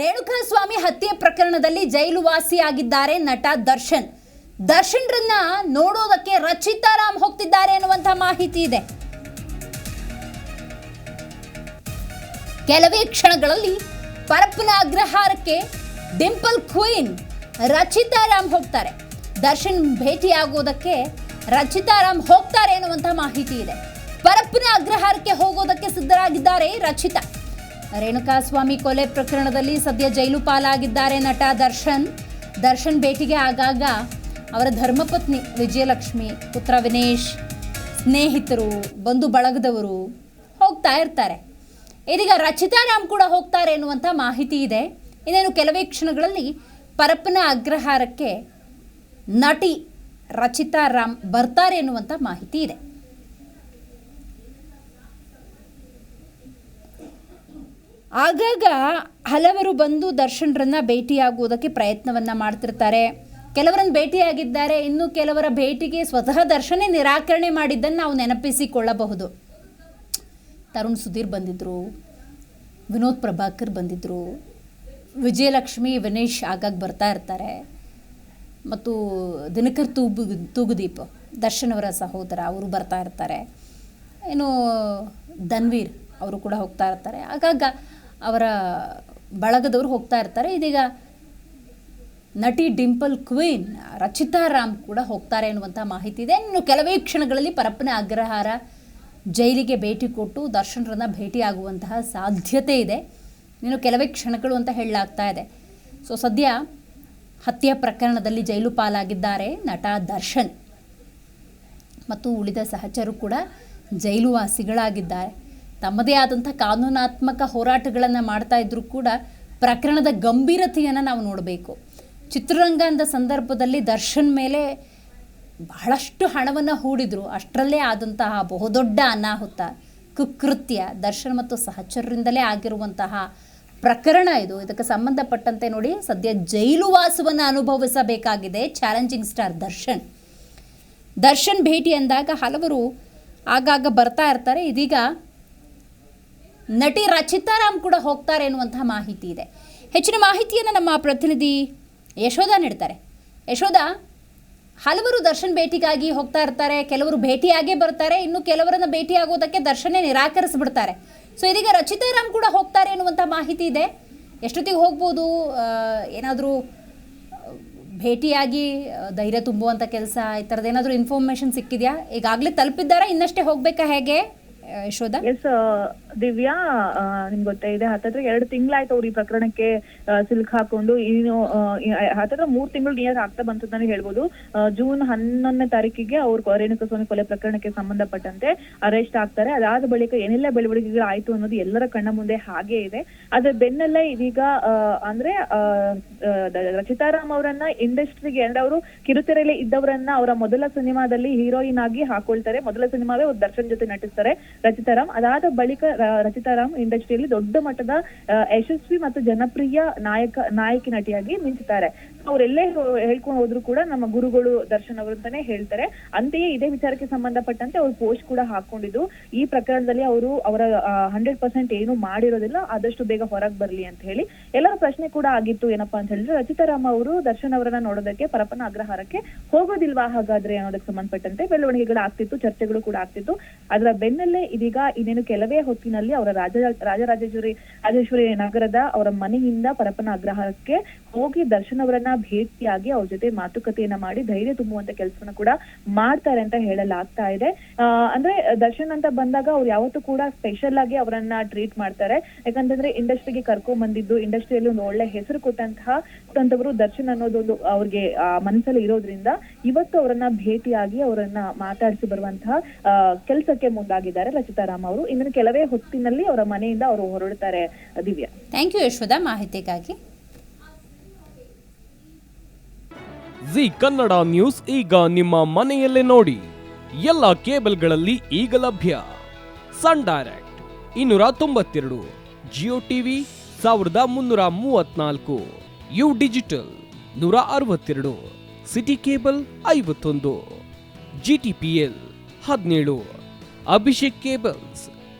ರೇಣುಕಾ ಸ್ವಾಮಿ ಹತ್ಯೆ ಪ್ರಕರಣದಲ್ಲಿ ಜೈಲು ವಾಸಿಯಾಗಿದ್ದಾರೆ ನಟ ದರ್ಶನ್. ದರ್ಶನ್ರನ್ನ ನೋಡೋದಕ್ಕೆ ರಚಿತಾರಾಮ್ ಹೋಗ್ತಿದ್ದಾರೆ ಅನ್ನುವಂಥ ಮಾಹಿತಿ ಇದೆ. ಕೆಲವೇ ಕ್ಷಣಗಳಲ್ಲಿ ಪರಪ್ಪನ ಅಗ್ರಹಾರಕ್ಕೆ ಡಿಂಪಲ್ ಕ್ವೀನ್ ರಚಿತಾರಾಮ್ ಹೋಗ್ತಾರೆ. ದರ್ಶನ್ ಭೇಟಿಯಾಗೋದಕ್ಕೆ ರಚಿತಾರಾಮ್ ಹೋಗ್ತಾರೆ ಅನ್ನುವಂಥ ಮಾಹಿತಿ ಇದೆ. ಪರಪ್ಪನ ಅಗ್ರಹಾರಕ್ಕೆ ಹೋಗೋದಕ್ಕೆ ಸಿದ್ಧರಾಗಿದ್ದಾರೆ ರಚಿತಾ. ರೇಣುಕಾಸ್ವಾಮಿ ಕೊಲೆ ಪ್ರಕರಣದಲ್ಲಿ ಸದ್ಯ ಜೈಲು ಪಾಲಾಗಿದ್ದಾರೆ ನಟ ದರ್ಶನ್. ದರ್ಶನ್ ಭೇಟಿಗೆ ಆಗಾಗ ಅವರ ಧರ್ಮಪತ್ನಿ ವಿಜಯಲಕ್ಷ್ಮಿ, ಪುತ್ರ ವಿನೇಶ್, ಸ್ನೇಹಿತರು, ಬಂಧು ಬಳಗದವರು ಹೋಗ್ತಾ ಇರ್ತಾರೆ. ಇದೀಗ ರಚಿತಾ ರಾಮ್ ಕೂಡ ಹೋಗ್ತಾರೆ ಎನ್ನುವಂಥ ಮಾಹಿತಿ ಇದೆ. ಇನ್ನೇನು ಕೆಲವೇ ಕ್ಷಣಗಳಲ್ಲಿ ಪರಪ್ಪನ ಅಗ್ರಹಾರಕ್ಕೆ ನಟಿ ರಚಿತಾ ರಾಮ್ ಬರ್ತಾರೆ ಎನ್ನುವಂಥ ಮಾಹಿತಿ ಇದೆ. ಆಗಾಗ ಹಲವರು ಬಂದು ದರ್ಶನರನ್ನ ಭೇಟಿಯಾಗುವುದಕ್ಕೆ ಪ್ರಯತ್ನವನ್ನ ಮಾಡ್ತಿರ್ತಾರೆ. ಕೆಲವರನ್ನು ಭೇಟಿಯಾಗಿದ್ದಾರೆ, ಇನ್ನು ಕೆಲವರ ಭೇಟಿಗೆ ಸ್ವತಃ ದರ್ಶನ ನಿರಾಕರಣೆ ಮಾಡಿದ್ದನ್ನು ನಾವು ನೆನಪಿಸಿಕೊಳ್ಳಬಹುದು. ತರುಣ್ ಸುಧೀರ್ ಬಂದಿದ್ದರು ವಿನೋದ್ ಪ್ರಭಾಕರ್ ಬಂದಿದ್ದರು ವಿಜಯಲಕ್ಷ್ಮಿ, ವಿನೇಶ್ ಆಗಾಗ ಬರ್ತಾ ಇರ್ತಾರೆ. ಮತ್ತು ದಿನಕರ್ ತೂಗು, ತೂಗುದೀಪ್ ದರ್ಶನ್ ಅವರ ಸಹೋದರ, ಅವರು ಬರ್ತಾ ಇರ್ತಾರೆ. ಏನು ಧನ್ವೀರ್ ಅವರು ಕೂಡ ಹೋಗ್ತಾ ಇರ್ತಾರೆ. ಆಗಾಗ ಅವರ ಬಳಗದವರು ಹೋಗ್ತಾ ಇರ್ತಾರೆ. ಇದೀಗ ನಟಿ ಡಿಂಪಲ್ ಕ್ವೀನ್, ರಚಿತಾ ರಾಮ್ ಕೂಡ ಹೋಗ್ತಾರೆ ಅನ್ನುವಂಥ ಮಾಹಿತಿ ಇದೆ. ಇನ್ನು ಕೆಲವೇ ಕ್ಷಣಗಳಲ್ಲಿ ಪರಪ್ಪನ ಅಗ್ರಹಾರ ಜೈಲಿಗೆ ಭೇಟಿ ಕೊಟ್ಟು ದರ್ಶನರನ್ನು ಭೇಟಿಯಾಗುವಂತಹ ಸಾಧ್ಯತೆ ಇದೆ. ಇನ್ನು ಕೆಲವೇ ಕ್ಷಣಗಳು ಅಂತ ಹೇಳಲಾಗ್ತಾ ಇದೆ. ಸೊ ಸದ್ಯ ಹತ್ಯೆ ಪ್ರಕರಣದಲ್ಲಿ ಜೈಲು ಪಾಲಾಗಿದ್ದಾರೆ ನಟ ದರ್ಶನ್. ಮತ್ತು ಉಳಿದ ಸಹಚರು ಕೂಡ ಜೈಲುವಾಸಿಗಳಾಗಿದ್ದಾರೆ. ತಮ್ಮದೇ ಆದಂಥ ಕಾನೂನಾತ್ಮಕ ಹೋರಾಟಗಳನ್ನು ಮಾಡ್ತಾ ಇದ್ರೂ ಕೂಡ ಪ್ರಕರಣದ ಗಂಭೀರತೆಯನ್ನು ನಾವು ನೋಡಬೇಕು. ಚಿತ್ರರಂಗ ಅಂದ ಸಂದರ್ಭದಲ್ಲಿ ದರ್ಶನ್ ಮೇಲೆ ಬಹಳಷ್ಟು ಹಣವನ್ನು ಹೂಡಿದ್ರು. ಅಷ್ಟರಲ್ಲೇ ಆದಂತಹ ಬಹುದೊಡ್ಡ ಅನಾಹುತ, ಕುಕೃತ್ಯ, ದರ್ಶನ್ ಮತ್ತು ಸಹಚರರಿಂದಲೇ ಆಗಿರುವಂತಹ ಪ್ರಕರಣ ಇದು. ಇದಕ್ಕೆ ಸಂಬಂಧಪಟ್ಟಂತೆ ನೋಡಿ, ಸದ್ಯ ಜೈಲು ವಾಸವನ್ನು ಅನುಭವಿಸಬೇಕಾಗಿದೆ ಚಾಲೆಂಜಿಂಗ್ ಸ್ಟಾರ್ ದರ್ಶನ್. ದರ್ಶನ್ ಭೇಟಿ ಅಂದಾಗ ಹಲವರು ಆಗಾಗ ಬರ್ತಾ ಇರ್ತಾರೆ. ಇದೀಗ ನಟಿ ರಚಿತಾರಾಮ್ ಕೂಡ ಹೋಗ್ತಾರೆ ಎನ್ನುವಂತಹ ಮಾಹಿತಿ ಇದೆ. ಹೆಚ್ಚಿನ ಮಾಹಿತಿಯನ್ನು ನಮ್ಮ ಪ್ರತಿನಿಧಿ ಯಶೋಧ ನೀಡ್ತಾರೆ. ಯಶೋಧ, ಹಲವರು ದರ್ಶನ್ ಭೇಟಿಗಾಗಿ ಹೋಗ್ತಾ ಇರ್ತಾರೆ, ಕೆಲವರು ಭೇಟಿಯಾಗೇ ಬರ್ತಾರೆ, ಇನ್ನು ಕೆಲವರನ್ನ ಭೇಟಿಯಾಗೋದಕ್ಕೆ ದರ್ಶನೇ ನಿರಾಕರಿಸ್ಬಿಡ್ತಾರೆ. ಸೊ ಇದೀಗ ರಚಿತಾರಾಮ್ ಕೂಡ ಹೋಗ್ತಾರೆ ಎನ್ನುವಂಥ ಮಾಹಿತಿ ಇದೆ. ಎಷ್ಟೊತ್ತಿಗೆ ಹೋಗ್ಬೋದು? ಏನಾದರೂ ಭೇಟಿಯಾಗಿ ಧೈರ್ಯ ತುಂಬುವಂಥ ಕೆಲಸ, ಈ ಥರದ್ದು ಏನಾದರೂ ಇನ್ಫಾರ್ಮೇಶನ್ ಸಿಕ್ಕಿದೆಯಾ? ಈಗಾಗಲೇ ತಲುಪಿದ್ದಾರಾ? ಇನ್ನಷ್ಟೇ ಹೋಗ್ಬೇಕಾ ಹೇಗೆ ಯಶೋಧ? ದಿವ್ಯಾ ನಿಮ್ಗೆ ಗೊತ್ತೇ, ಇದೆ ಹತ್ತತ್ರ ಎರಡು ತಿಂಗಳಾಯ್ತು ಅವ್ರು ಈ ಪ್ರಕರಣಕ್ಕೆ ಸಿಲ್ಕ್ ಹಾಕೊಂಡು ಇನ್ನು ಹತ್ತತ್ರ ಮೂರ್ ತಿಂಗಳು ನಿಯರ್ ಆಗ್ತಾ ಬಂತು ಅಂತಾನೆ ಹೇಳ್ಬೋದು ಜೂನ್ ಹನ್ನೊಂದನೇ ತಾರೀಕಿಗೆ ಅವ್ರು ರೇಣುಕಸ್ವಾಮಿ ಕೊಲೆ ಪ್ರಕರಣಕ್ಕೆ ಸಂಬಂಧಪಟ್ಟಂತೆ ಅರೆಸ್ಟ್ ಆಗ್ತಾರೆ. ಅದಾದ ಬಳಿಕ ಏನೆಲ್ಲ ಬೆಳವಣಿಗೆಗಳು ಆಯ್ತು ಅನ್ನೋದು ಎಲ್ಲರ ಕಣ್ಣ ಮುಂದೆ ಹಾಗೆ ಇದೆ. ಅದ್ರ ಬೆನ್ನಲ್ಲೇ ಇದೀಗ ಅಂದ್ರೆ ರಚಿತಾರಾಮ್ ಅವರನ್ನ ಇಂಡಸ್ಟ್ರಿಗೆ, ಅಂದ್ರೆ ಅವರು ಕಿರುತೆರೆಯಲ್ಲಿ ಇದ್ದವರನ್ನ ಅವರ ಮೊದಲ ಸಿನಿಮಾದಲ್ಲಿ ಹೀರೋಯಿನ್ ಆಗಿ ಹಾಕೊಳ್ತಾರೆ. ಮೊದಲ ಸಿನಿಮಾವೇ ದರ್ಶನ್ ಜೊತೆ ನಟಿಸ್ತಾರೆ ರಚಿತಾರಾಮ್. ಅದಾದ ಬಳಿಕ ರ- ರಚಿತಾರಾಮ್ ಇಂಡಸ್ಟ್ರಿಯಲ್ಲಿ ದೊಡ್ಡ ಮಟ್ಟದ ಯಶಸ್ವಿ ಮತ್ತು ಜನಪ್ರಿಯ ನಾಯಕ, ನಾಯಕಿ ನಟಿಯಾಗಿ ಮಿಂಚುತ್ತಾರೆ. ಅವರೆಲ್ಲೇ ಹೇಳ್ಕೊಂಡು ಹೋದ್ರು ಕೂಡ ನಮ್ಮ ಗುರುಗಳು ದರ್ಶನ್ ಅವರು ಅಂತಾನೆ ಹೇಳ್ತಾರೆ. ಅಂತೆಯೇ ಇದೇ ವಿಚಾರಕ್ಕೆ ಸಂಬಂಧಪಟ್ಟಂತೆ ಅವ್ರು ಪೋಸ್ಟ್ ಕೂಡ ಹಾಕೊಂಡಿದ್ದು. ಈ ಪ್ರಕರಣದಲ್ಲಿ ಅವರು ಅವರ ಹಂಡ್ರೆಡ್ ಪರ್ಸೆಂಟ್ ಏನು ಮಾಡಿರೋದಿಲ್ಲ. ಆದಷ್ಟು ಬೇಗ ಹೊರಗೆ ಬರ್ಲಿ ಅಂತ ಹೇಳಿ. ಎಲ್ಲರ ಪ್ರಶ್ನೆ ಕೂಡ ಆಗಿತ್ತು, ಏನಪ್ಪಾ ಅಂತ ಹೇಳಿದ್ರೆ ರಚಿತಾರಾಮ್ ಅವರು ದರ್ಶನ್ ಅವರನ್ನ ನೋಡೋದಕ್ಕೆ ಪರಪನ ಅಗ್ರಹಾರಕ್ಕೆ ಹೋಗೋದಿಲ್ವಾ ಹಾಗಾದ್ರೆ ಅನ್ನೋದಕ್ಕೆ ಸಂಬಂಧಪಟ್ಟಂತೆ ಬೆಳವಣಿಗೆಗಳು ಆಗ್ತಿತ್ತು, ಚರ್ಚೆಗಳು ಕೂಡ ಆಗ್ತಿತ್ತು. ಅದರ ಬೆನ್ನಲ್ಲೇ ಇದೀಗ ಇನ್ನೇನು ಕೆಲವೇ ಹೊತ್ತಿನಲ್ಲಿ ಅವರ ರಾಜ, ರಾಜರಾಜೇಶ್ವರಿ, ರಾಜೇಶ್ವರಿ ನಗರದ ಅವರ ಮನೆಯಿಂದ ಪರಪ್ಪನ ಅಗ್ರಹಾರಕ್ಕೆ ಹೋಗಿ ದರ್ಶನ್ ಅವರನ್ನ ಭೇಟಿಯಾಗಿ ಅವ್ರ ಜೊತೆ ಮಾತುಕತೆಯನ್ನ ಮಾಡಿ ಧೈರ್ಯ ತುಂಬುವಂತ ಕೆಲಸವನ್ನ ಕೂಡ ಮಾಡ್ತಾರೆ ಅಂತ ಹೇಳಲಾಗ್ತಾ ಇದೆ. ಅಂದ್ರೆ ದರ್ಶನ್ ಅಂತ ಬಂದಾಗ ಅವ್ರು ಯಾವತ್ತೂ ಕೂಡ ಸ್ಪೆಷಲ್ ಆಗಿ ಅವರನ್ನ ಟ್ರೀಟ್ ಮಾಡ್ತಾರೆ. ಯಾಕಂತಂದ್ರೆ ಇಂಡಸ್ಟ್ರಿಗೆ ಕರ್ಕೊಂಡ್ ಬಂದಿದ್ದು ಇಂಡಸ್ಟ್ರಿಯಲ್ಲಿ ಒಂದು ಒಳ್ಳೆ ಹೆಸರು ಕೊಟ್ಟಂತಹ ಕೊಟ್ಟಂತವರು ದರ್ಶನ್ ಅನ್ನೋದೊಂದು ಅವ್ರಿಗೆ ಮನಸ್ಸಲ್ಲಿ ಇರೋದ್ರಿಂದ ಇವತ್ತು ಅವರನ್ನ ಭೇಟಿಯಾಗಿ ಅವರನ್ನ ಮಾತಾಡಿಸಿ ಬರುವಂತಹ ಕೆಲಸಕ್ಕೆ ಮುಂದಾಗಿದ್ದಾರೆ ರಚಿತಾರಾಮ್ ಅವರು. ಇನ್ನು ಕೆಲವೇ ಹೊತ್ತಿನಲ್ಲಿ ಅವರ ಮನೆಯಿಂದ ಅವರು ಹೊರಡ್ತಾರೆ ದಿವ್ಯಾ. Thank you Yashodha. ಮಾಹಿತಿಗಾಗಿ. ಜಿ ಕನ್ನಡ ನ್ಯೂಸ್ ಈಗ ನಿಮ್ಮ ಮನೆಯಲ್ಲೇ ನೋಡಿ. ಎಲ್ಲ ಕೇಬಲ್ಗಳಲ್ಲಿ ಈಗ ಲಭ್ಯ. ಸನ್ ಡೈರೆಕ್ಟ್ ಇನ್ನೂರ ತೊಂಬತ್ತೆರಡು ಜಿಯೋ ಟಿವಿ ಸಾವಿರದ ಮುನ್ನೂರ ಮೂವತ್ನಾಲ್ಕು ಯು ಡಿಜಿಟಲ್ ನೂರ ಅರವತ್ತೆರಡು ಸಿಟಿ ಕೇಬಲ್ ಐವತ್ತೊಂದು ಜಿ ಟಿ ಪಿ ಎಲ್ ಹದಿನೇಳು ಅಭಿಷೇಕ್ ಕೇಬಲ್ಸ್